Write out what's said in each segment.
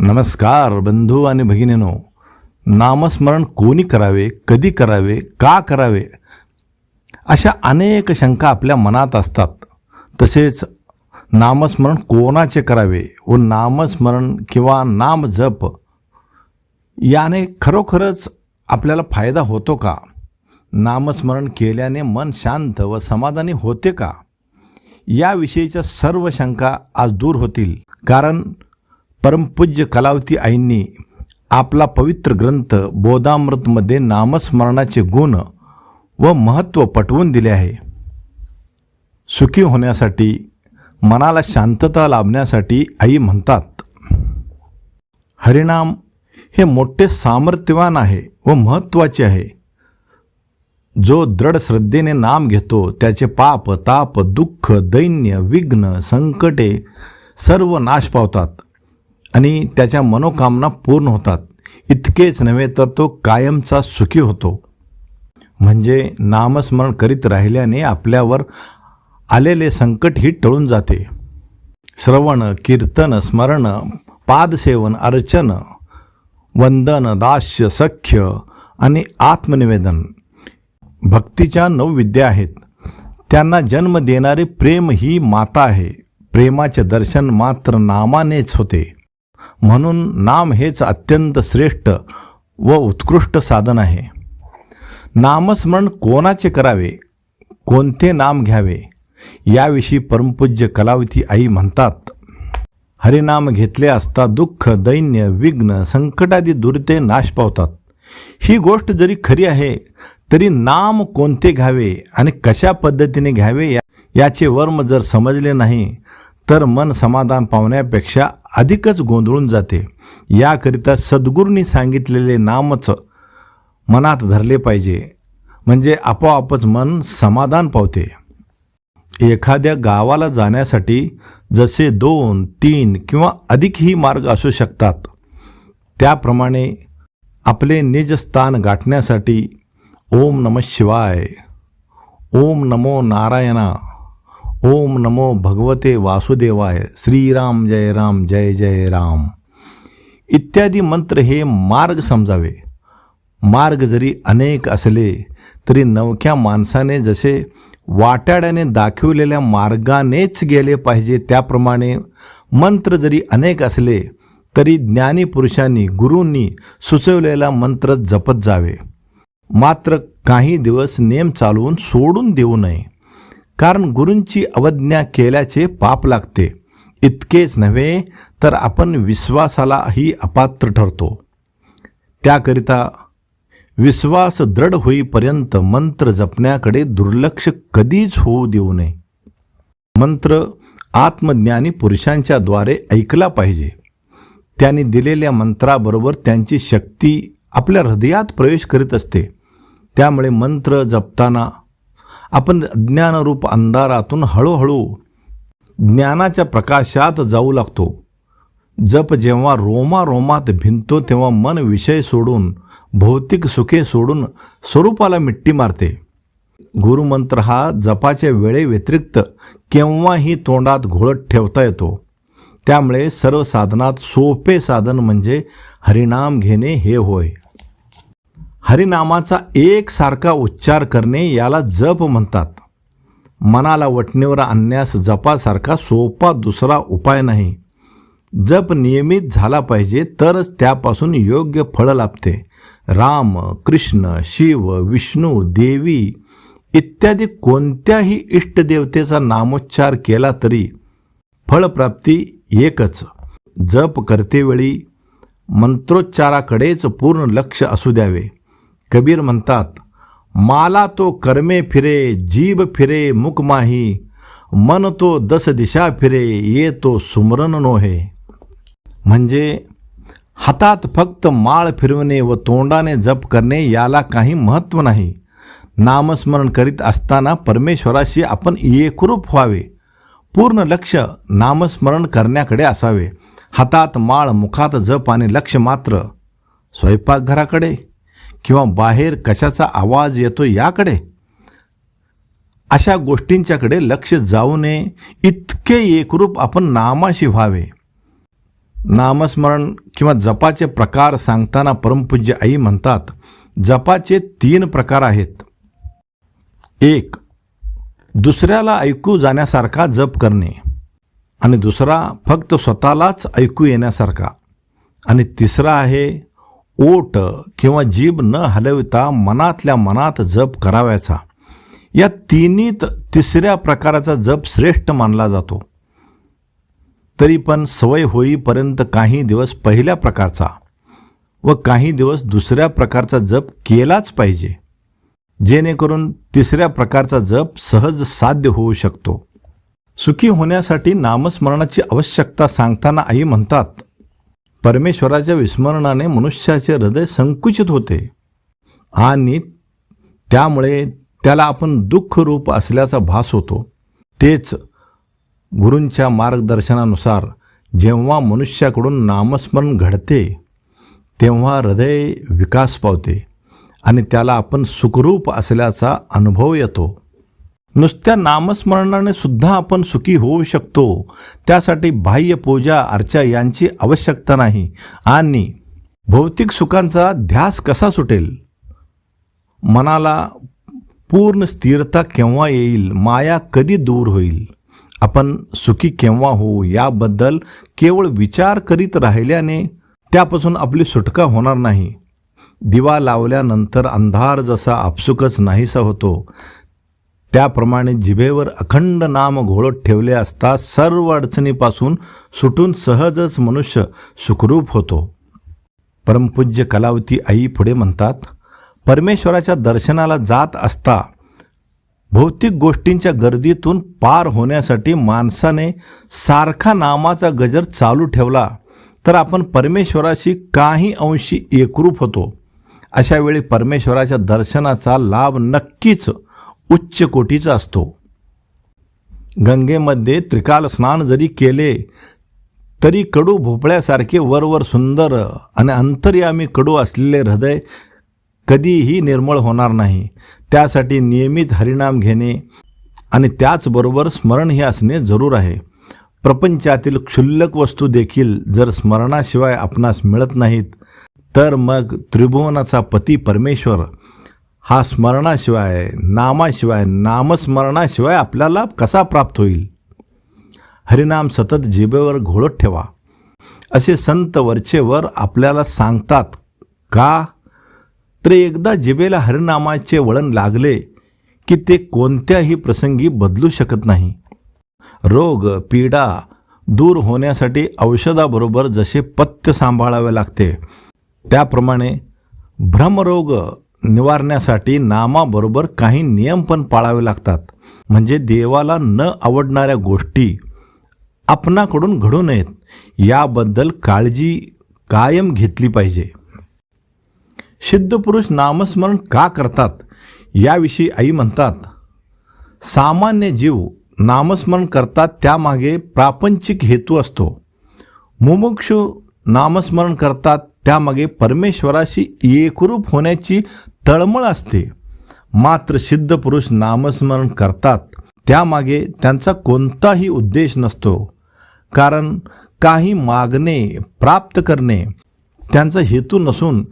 नमस्कार बंधू आणि भगिनीनो. नामस्मरण कोणी करावे कधी करावे का करावे? अशा अनेक शंका आपल्या मनात असतात. तसेच नामस्मरण कोणाचे करावे व नामस्मरण किंवा नाम जप याने खरोखरच आपल्याला फायदा होतो का? नामस्मरण केल्याने मन शांत व समाधानी होते का? याविषयीच्या सर्व शंका आज दूर होतील. कारण परमपूज्य कलावती आईंनी आपला पवित्र ग्रंथ बोधामृतमध्ये नामस्मरणाचे गुण व महत्त्व पटवून दिले आहे. सुखी होण्यासाठी मनाला शांतता लाभण्यासाठी आई म्हणतात हरिणाम हे मोठे सामर्थ्यवान आहे व महत्त्वाचे आहे. जो दृढ श्रद्धेने नाम घेतो त्याचे पाप ताप दुःख दैन्य विघ्न संकटे सर्व नाश पावतात. आणि त्याच्या मनोकामना पूर्ण होतात. इतकेच नव्हे तर तो कायमचा सुखी होतो. म्हणजे नामस्मरण करीत राहिल्याने आपल्यावर आलेले संकटही टळून जाते. श्रवण कीर्तन स्मरण पादसेवन अर्चन वंदन दास्य सख्य आणि आत्मनिवेदन भक्तीच्या नऊ विद्या आहेत. त्यांना जन्म देणारे प्रेम ही माता आहे. प्रेमाचे दर्शन मात्र नामानेच होते. म्हणून नाम हेच अत्यंत श्रेष्ठ व उत्कृष्ट साधन आहे. नामस्मरण कोणाचे करावे? कोणते नाम घ्यावे? याविषयी परमपूज्य कलावती आई म्हणतात हरिनाम घेतले असता दुःख दैन्य विघ्न संकटादी दुरिते नाश पावतात. ही गोष्ट जरी खरी आहे तरी नाम कोणते घ्यावे आणि कशा पद्धतीने घ्यावे या याचे वर्म जर समजले नाही तर मन समाधान पावण्यापेक्षा अधिकच गोंधळून जाते. याकरिता सद्गुरूंनी सांगितलेले नामच मनात धरले पाहिजे. म्हणजे आपोआपच मन समाधान पावते. एखाद्या गावाला जाण्यासाठी जसे दोन तीन किंवा अधिकही मार्ग असू शकतात. त्याप्रमाणे आपले निजस्थान गाठण्यासाठी ओम नम शिवाय ओम नमो नारायणा. ओम नमो भगवते वासुदेवाय श्रीराम जय राम जय जय राम. इत्यादी मंत्र हे मार्ग समजावे. मार्ग जरी अनेक असले तरी नवख्या माणसाने जसे वाटाड्याने दाखविलेल्या मार्गानेच गेले पाहिजे त्याप्रमाणे मंत्र जरी अनेक असले तरी ज्ञानी पुरुषांनी गुरूंनी सुचवलेला मंत्र जपत जावे. मात्र काही दिवस नेम चालवून सोडून देऊ नये. कारण गुरूंची अवज्ञा केल्याचे पाप लागते. इतकेच नव्हे तर आपण विश्वासालाही अपात्र ठरतो. त्याकरिता विश्वास दृढ होईपर्यंत मंत्र जपण्याकडे दुर्लक्ष कधीच होऊ देऊ नये. मंत्र आत्मज्ञानी पुरुषांच्या द्वारे ऐकला पाहिजे. त्यांनी दिलेल्या मंत्राबरोबर त्यांची शक्ती आपल्या हृदयात प्रवेश करीत असते. त्यामुळे मंत्र जपताना आपण ज्ञानरूप अंधारातून हळूहळू ज्ञानाच्या प्रकाशात जाऊ लागतो. जप जेव्हा रोमा रोमात भिनतो तेव्हा मन विषय सोडून भौतिक सुखे सोडून स्वरूपाला मिट्टी मारते. गुरुमंत्र हा जपाच्या वेळेव्यतिरिक्त केव्हाही तोंडात घोळत ठेवता येतो. त्यामुळे सर्व साधनात सोपे साधन म्हणजे हरिनाम घेणे हे होय. हरिनामाचा एकसारखा उच्चार करणे याला जप म्हणतात. मनाला वटणीवर आणण्यास जपासारखा सोपा दुसरा उपाय नाही. जप नियमित झाला पाहिजे तरच त्यापासून योग्य फळ लाभते. राम कृष्ण शिव विष्णू देवी इत्यादी कोणत्याही इष्टदेवतेचा नामोच्चार केला तरी फळप्राप्ती एकच. जप करतेवेळी मंत्रोच्चाराकडेच पूर्ण लक्ष असू द्यावे. कबीर म्हणतात माला तो कर्मे फिरे जीभ फिरे मुकमाही मन तो दस दिशा फिरे ये तो सुमरण नोहे. म्हणजे हातात फक्त माळ फिरवणे व तोंडाने जप करणे याला काही महत्त्व नाही. नामस्मरण करीत असताना परमेश्वराशी आपण एकरूप व्हावे. पूर्ण लक्ष नामस्मरण करण्याकडे असावे. हातात माळ मुखात जप आणि लक्ष मात्र स्वयंपाकघराकडे. किंवा बाहेर कशाचा आवाज येतो याकडे? अशा गोष्टींच्याकडे लक्ष जाऊ नये. इतके एकरूप आपण नामाशी व्हावे. नामस्मरण किंवा जपाचे प्रकार सांगताना परमपूज्य आई म्हणतात जपाचे तीन प्रकार आहेत. एक दुसऱ्याला ऐकू जाण्यासारखा जप करणे आणि दुसरा फक्त स्वतःलाच ऐकू येण्यासारखा. आणि तिसरा आहे ओट किंवा जीभ न हलविता मनातल्या मनात जप करावयाचा. या तिन्हीत तिसऱ्या प्रकाराचा जप श्रेष्ठ मानला जातो. तरी पण सवय होईपर्यंत काही दिवस पहिल्या प्रकारचा व काही दिवस दुसऱ्या प्रकारचा जप केलाच पाहिजे. जेणेकरून तिसऱ्या प्रकारचा जप सहज साध्य होऊ शकतो. सुखी होण्यासाठी नामस्मरणाची आवश्यकता सांगताना आई म्हणतात परमेश्वराच्या विस्मरणाने मनुष्याचे हृदय संकुचित होते. आणि त्यामुळे त्याला आपण दुःखरूप असल्याचा भास होतो. तेच गुरूंच्या मार्गदर्शनानुसार जेव्हा मनुष्याकडून नामस्मरण घडते तेव्हा हृदय विकास पावते आणि त्याला आपण सुखरूप असल्याचा अनुभव येतो. नुसत्या नामस्मरणाने सुद्धा आपण सुखी होऊ शकतो. त्यासाठी बाह्य पूजा अर्चा यांची आवश्यकता नाही. आणि भौतिक सुखांचा ध्यास कसा सुटेल? मनाला पूर्ण स्थिरता केव्हा येईल? माया कधी दूर होईल? आपण सुखी केव्हा होऊ? याबद्दल केवळ विचार करीत राहिल्याने त्यापासून आपली सुटका होणार नाही. दिवा लावल्यानंतर अंधार जसा आपसुकच नाहीसा होतो त्याप्रमाणे जिभेवर अखंड नाम घोळत ठेवले असता सर्व अडचणीपासून सुटून सहजच मनुष्य सुखरूप होतो. परमपूज्य कलावती आई पुढे म्हणतात परमेश्वराच्या दर्शनाला जात असता भौतिक गोष्टींच्या गर्दीतून पार होण्यासाठी माणसाने सारखा नामाचा गजर चालू ठेवला तर आपण परमेश्वराशी काही अंशी एकरूप होतो. अशा वेळी परमेश्वराच्या दर्शनाचा लाभ नक्कीच उच्च कोटीचा असतो. गंगेमध्ये त्रिकाल स्नान जरी केले तरी कडू भोपळ्यासारखे वरवर सुंदर आणि अंतर्यामी कडू असलेले हृदय कधीही निर्मळ होणार नाही. त्यासाठी नियमित हरिनाम घेणे आणि त्याचबरोबर स्मरण हे असणे जरूर आहे. प्रपंचातील क्षुल्लक वस्तू देखील जर स्मरणाशिवाय आपणास मिळत नाहीत तर मग त्रिभुवनाचा पती परमेश्वर हा स्मरणाशिवाय नामाशिवाय नामस्मरणाशिवाय आपल्याला कसा प्राप्त होईल? हरिनाम सतत जिभेवर घोळत ठेवा. असे संत वरचेवर आपल्याला सांगतात का? तर एकदा जिभेला हरिनामाचे वळण लागले की ते कोणत्याही प्रसंगी बदलू शकत नाही. रोग पीडा दूर होण्यासाठी औषधाबरोबर जसे पथ्य सांभाळावे लागते त्याप्रमाणे भ्रमरोग निवारण्यासाठी नामाबरोबर काही नियम पण पाळावे लागतात. म्हणजे देवाला न आवडणाऱ्या गोष्टी आपणाकडून घडू नयेत. याबद्दल काळजी कायम घेतली पाहिजे. सिद्धपुरुष नामस्मरण का करतात? याविषयी आई म्हणतात सामान्य जीव नामस्मरण करतात त्यामागे प्रापंचिक हेतू असतो. मुमुक्षु नामस्मरण करतात त्यामागे परमेश्वराशी एकरूप होण्याची तळमळ असते. मात्र सिद्ध पुरुष नामस्मरण करतात. त्यामागे त्यांचा कोणताही उद्देश नसतो. कारण काही मागणे प्राप्त करणे त्यांचा हेतू नसून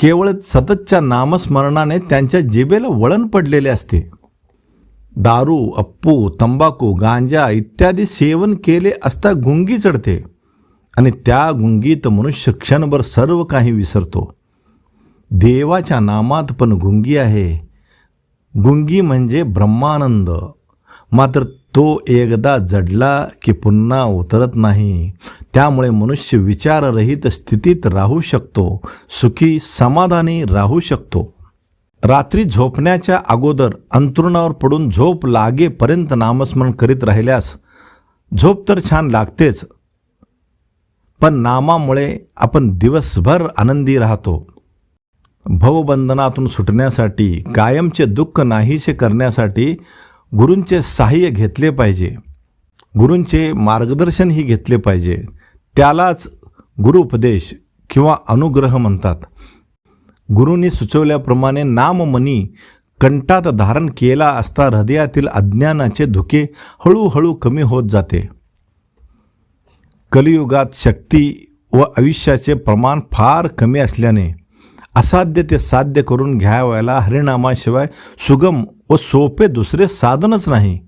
केवळ सततच्या नामस्मरणाने त्यांच्या जिभेला वळण पडलेले असते. दारू अप्पू तंबाखू गांजा इत्यादी सेवन केले असता गुंगी चढते. आणि त्या गुंगीत मनुष्य क्षणभर सर्व काही विसरतो. देवाच्या नामात पण गुंगी आहे. गुंगी म्हणजे ब्रह्मानंद. मात्र तो एकदा जडला की पुन्हा उतरत नाही. त्यामुळे मनुष्य विचाररहित स्थितीत राहू शकतो. सुखी समाधानी राहू शकतो. रात्री झोपण्याच्या अगोदर अंतरुणावर पडून झोप लागेपर्यंत नामस्मरण करीत राहिल्यास झोप तर छान लागतेच पण नामामुळे आपण दिवसभर आनंदी राहतो. भवबंधनातून सुटण्यासाठी कायमचे दुःख नाहीसे करण्यासाठी गुरूंचे सहाय्य घेतले पाहिजे. गुरूंचे मार्गदर्शनही घेतले पाहिजे. त्यालाच गुरुपदेश किंवा अनुग्रह म्हणतात. गुरूंनी सुचवल्याप्रमाणे नाममनी कंठात धारण केला असता हृदयातील अज्ञानाचे धुके हळूहळू कमी होत जाते. कलियुगात शक्ती व आयुष्याचे प्रमाण फार कमी असल्याने असाध्य ते साध्य करून घ्यावयाला हरिनामाशिवाय सुगम व सोपे दुसरे साधनच नाही.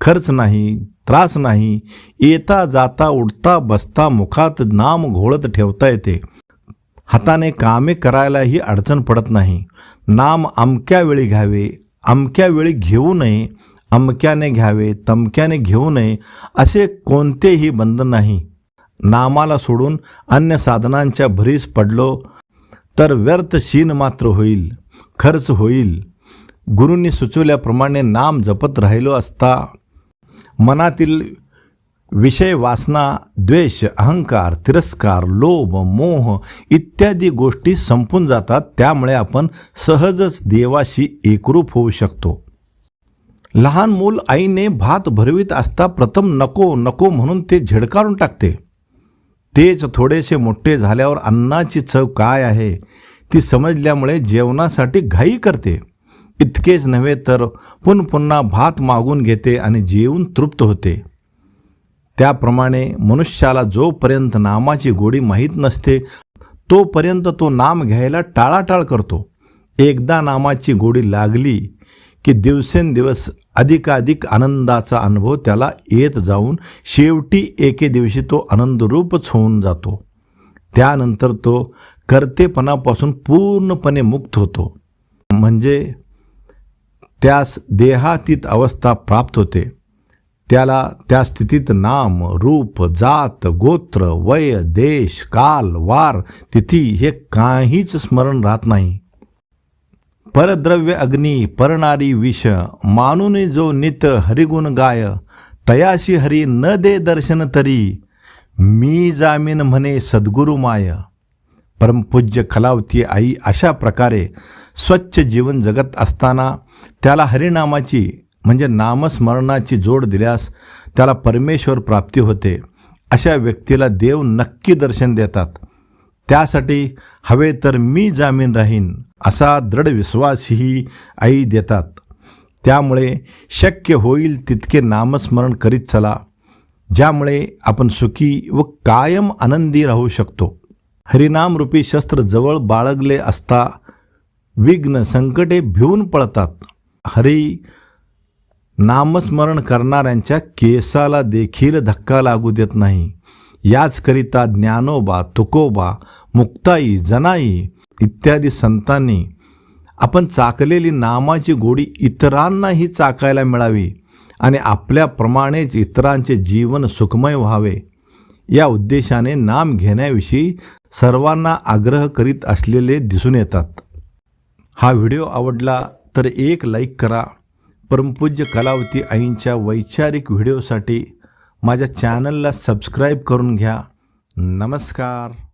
खर्च नाही त्रास नाही येता जाता उठता बसता मुखात नाम घोळत ठेवता येते. हाताने कामे करायलाही अडचण पडत नाही. नाम अमक्या वेळी घ्यावे अमक्या वेळी घेऊ नये अमक्याने घ्यावे तमक्याने घेऊ नये असे कोणतेही बंधन नाही. नामाला सोडून अन्य साधनांच्या भरीस पडलो तर व्यर्थ शीन मात्र होईल खर्च होईल. गुरूंनी सुचवल्याप्रमाणे नाम जपत राहिलो असता मनातील विषय वासना द्वेष अहंकार तिरस्कार लोभ मोह इत्यादी गोष्टी संपून जातात त्यामुळे आपण सहजच देवाशी एकरूप होऊ शकतो. लहान मूल आईने भात भरवीत असता प्रथम नको नको म्हणून ते झिडकारून टाकते. तेच थोडेसे मोठे झाल्यावर अन्नाची चव काय आहे? ती समजल्यामुळे जेवणासाठी घाई करते. इतकेच नव्हे तर पुन पुन्हा भात मागून घेते आणि जेवून तृप्त होते. त्याप्रमाणे मनुष्याला जोपर्यंत नामाची गोडी माहीत नसते तोपर्यंत तो नाम घ्यायला टाळाटाळ करतो. एकदा नामाची गोडी लागली की दिवसेंदिवस अधिकाधिक आनंदाचा अनुभव त्याला येत जाऊन शेवटी एके दिवशी तो आनंदरूपच होऊन जातो. त्यानंतर तो कर्तेपणापासून पूर्णपणे मुक्त होतो. म्हणजे त्यास देहातीत अवस्था प्राप्त होते. त्याला त्या स्थितीत नाम रूप जात गोत्र वय देश काल वार तिथी हे काहीच स्मरण राहत नाही. परद्रव्य अग्नी परणारी विष मानून जो नित हरिगुण गाय तयाशी हरी न दे दर्शन तरी मी जामीन म्हणे सद्गुरु माय. परमपूज्य कलावती आई अशा प्रकारे स्वच्छ जीवन जगत असताना त्याला हरिनामाची म्हणजे नामस्मरणाची जोड दिल्यास त्याला परमेश्वर प्राप्ती होते. अशा व्यक्तीला देव नक्की दर्शन देतात. त्यासाठी हवे तर मी जामीन राहीन असा दृढ विश्वासही आई देतात. त्यामुळे शक्य होईल तितके नामस्मरण करीत चला ज्यामुळे आपण सुखी व कायम आनंदी राहू शकतो. हरिनामरूपी शस्त्र जवळ बाळगले असता विघ्न संकटे भिवून पळतात हरी नामस्मरण करणाऱ्यांच्या केसाला देखील धक्का लागू देत नाही. याचकरिता ज्ञानोबा तुकोबा मुक्ताई जनाई इत्यादी संतांनी आपण चाकलेली नामाची गोडी इतरांनाही चाकायला मिळावी आणि आपल्याप्रमाणेच इतरांचे जीवन सुखमय व्हावे. या उद्देशाने नाम घेण्याविषयी सर्वांना आग्रह करीत असलेले दिसून येतात. हा व्हिडिओ आवडला तर एक लाईक करा. परमपूज्य कलावती आईंच्या वैचारिक व्हिडिओसाठी माझ्या चॅनलला सबस्क्राईब करून घ्या. नमस्कार.